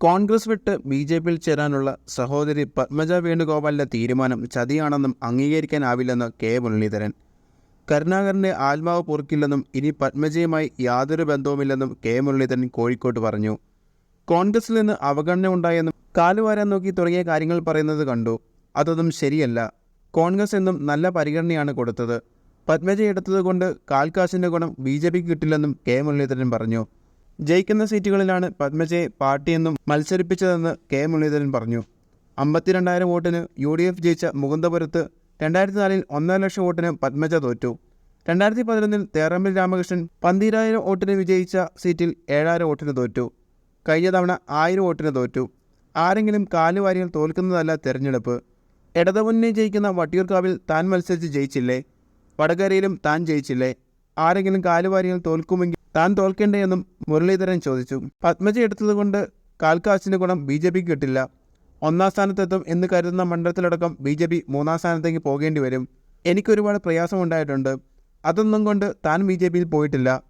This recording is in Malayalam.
കോൺഗ്രസ് വിട്ട് ബി ജെ പിയിൽ ചേരാനുള്ള സഹോദരി പത്മജ വേണുഗോപാലിന്റെ തീരുമാനം ചതിയാണെന്നും അംഗീകരിക്കാനാവില്ലെന്ന് കെ മുരളീധരൻ. കരുണാകരന്റെ ആത്മാവ് പൊറുക്കില്ലെന്നും ഇനി പത്മജയുമായി യാതൊരു ബന്ധവുമില്ലെന്നും കെ മുരളീധരൻ കോഴിക്കോട്ട് പറഞ്ഞു. കോൺഗ്രസിൽ നിന്ന് അവഗണന ഉണ്ടായെന്നും കാലുവാരാൻ നോക്കി തുടങ്ങിയ കാര്യങ്ങൾ പറയുന്നത് കണ്ടു. അതൊന്നും ശരിയല്ല. കോൺഗ്രസ് എന്നും നല്ല പരിഗണനയാണ് കൊടുത്തത്. പത്മജ എടുത്തതുകൊണ്ട് കാൽക്കാശിന്റെ ഗുണം ബി ജെ പിക്ക് കിട്ടില്ലെന്നും കെ മുരളീധരൻ പറഞ്ഞു. ജയിക്കുന്ന സീറ്റുകളിലാണ് പത്മജയെ പാർട്ടിയെന്നും മത്സരിപ്പിച്ചതെന്ന് കെ മുരളീധരൻ പറഞ്ഞു. അമ്പത്തിരണ്ടായിരം വോട്ടിന് യു ഡി എഫ് ജയിച്ച മുകുന്ദപുരത്ത് രണ്ടായിരത്തി നാലിൽ ഒന്നര ലക്ഷം വോട്ടിന് പത്മജ തോറ്റു. രണ്ടായിരത്തി പതിനൊന്നിൽ തേറമ്പിൽ രാമകൃഷ്ണൻ പന്തിരായിരം വോട്ടിന് വിജയിച്ച സീറ്റിൽ ഏഴായിരം വോട്ടിന് തോറ്റു. കഴിഞ്ഞ തവണ ആയിരം വോട്ടിന് തോറ്റു. ആരെങ്കിലും കാലുവാരികൾ തോൽക്കുന്നതല്ല തെരഞ്ഞെടുപ്പ്. ഇടതുമുന്നണി ജയിക്കുന്ന വട്ടിയൂർക്കാവിൽ താൻ മത്സരിച്ച് ജയിച്ചില്ലേ? വടകരയിലും താൻ ജയിച്ചില്ലേ? ആരെങ്കിലും കാലുവാരികൾ തോൽക്കുമെങ്കിൽ താൻ തോൽക്കേണ്ടേ എന്നും മുരളീധരൻ ചോദിച്ചു. പത്മജി എടുത്തതുകൊണ്ട് കാൽക്കാശിന് ഗുണം ബി ജെ പിക്ക് കിട്ടില്ല. ഒന്നാം സ്ഥാനത്തെത്തും എന്ന് കരുതുന്ന മണ്ഡലത്തിലടക്കം ബി ജെ പി മൂന്നാം സ്ഥാനത്തേക്ക് പോകേണ്ടി വരും. എനിക്കൊരുപാട് പ്രയാസമുണ്ടായിട്ടുണ്ട്. അതൊന്നും കൊണ്ട് താൻ ബി ജെ പിയിൽ പോയിട്ടില്ല.